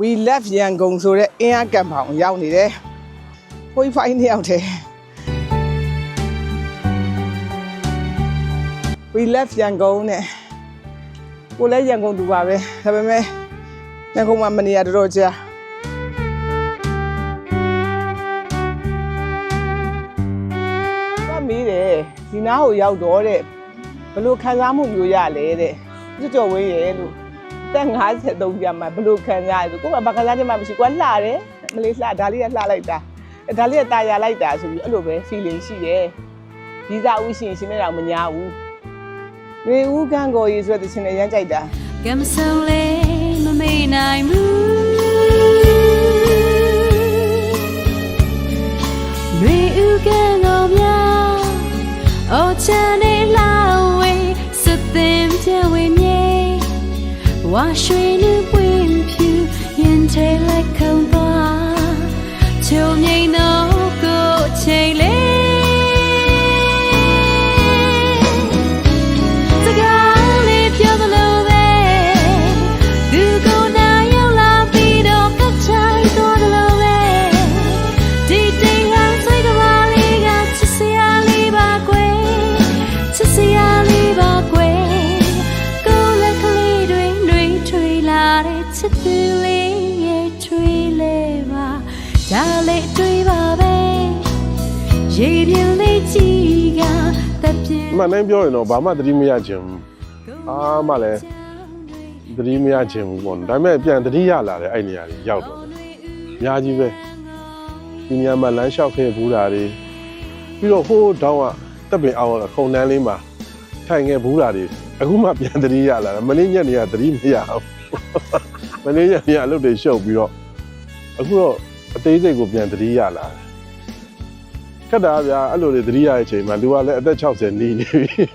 we left ရန်ကုန်ဆိုတဲ့အင်းအားကံပေါင်ရောက်နေတယ်။ဖိုးဖိုင်းနှစ်ယောက်တည်း we left ရန်ကုန်နဲ့ကိုလည်းရန်ကုန်သူပါပဲဒါပေမဲ့ရန်ကုန်မှာမနေရတော်တော်ကြာတော့မေးတယ်ဒီနားကိုရောက်တော့တဲ့ဘယ်လိုခံစားမှုမျိုးရလဲတဲ့ကြွကြော်ဝင်းရဲ့လို့ သက်53ပြမှာဘလို့ခံရလဲဆိုကိုကဘာခံစားချက်မှမရှိကိုကလှတယ်မလေးလှဒါလေးကလှလိုက်တာဒါလေးကတာယာလိုက်တာဆိုပြီးအဲ့လိုပဲ feeling ရှိတယ်ဒီစားဦးရှင်ရှင်နဲ့တော့မညာဘူးရေဦးကန့်ကိုရေးဆိုတဲ့ရှင်နဲ့ရမ်းကြိုက်တာကံမဆုံးလေမမေ့နိုင်ဘူး ဝါရွှေနှပွင့်ဖြူရင်ထဲလိုက်ခုံသွားချုံ ချစ်သူလေးရဲ့ထွေးလဲပါဒါလေးတွေ့ပါပဲရေပြင်းလေးကြီးကတပ်ပြင်းအမှန်တိုင်းပြောရင်တော့ဘာမှသတိမရခြင်းဘူးအားမှလည်းသတိမရခြင်းဘူးပေါ့နော်ဒါပေမဲ့ပြန်သတိရလာတယ်အဲ့နေရာကြီးရောက်တော့တယ်အများကြီးပဲဒီနေရာမှာလမ်းလျှောက်ခဲ့ဘူးတာတွေပြီးတော့ဟိုးတောင်းကတပ်ပင်အောင်ခုံတန်းလေးမှာ ထိုင်ခဲ့ဘူးတာတွေအခုမှပြန်သတိရလာတယ်မနေ့ညနေကသတိမရဘူးမနေ့ညနေကအလုပ်တွေရှုပ်ပြီးတော့အခုတော့အသေးစိတ်ကိုပြန်သတိရလာတယ်ခက်တာဗျာအဲ့လိုတွေသတိရတဲ့အချိန်မှာလူကလည်းအသက်60နီးနေပြီ။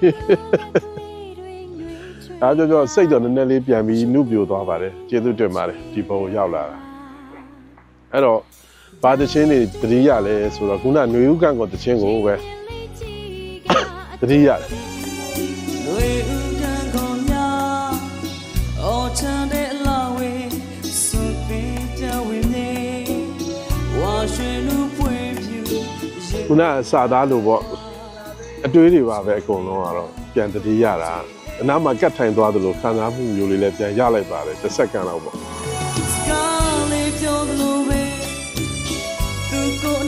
ဒါကြောင့်ကြောင့်စိတ်တော့နည်းနည်းလေးပြန်ပြီးနှုတ်ပြိုသွားပါတယ်။ကျေးဇူးတင်ပါတယ်ဒီဘုံကိုရောက်လာတာ။အဲ့တော့ဘာတချင်းတွေသတိရလဲဆိုတော့ခုနຫນွေဥကန့်ကိုတချင်းကိုပဲသတိရတယ် ခုနကစာသားလို့ပေါ့အတွေးတွေပါပဲအကုန်လုံးကတော့ပြန်သတိရတာအနားမှာကတ်ထိုင်သွားသလိုခံစားမှုမျိုးလေးလည်းပြန်ရလိုက်ပါတယ်တစ်စက္ကန့်လောက်ပေါ့စကားလေးပြောသလိုပဲသူကို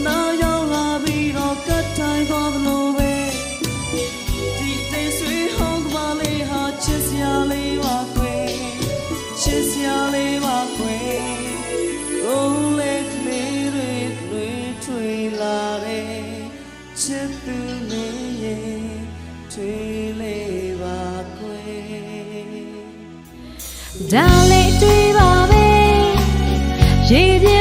ထွေးလေးပါကွယ်ဒါလေးတွေ့ပါပဲရေပြ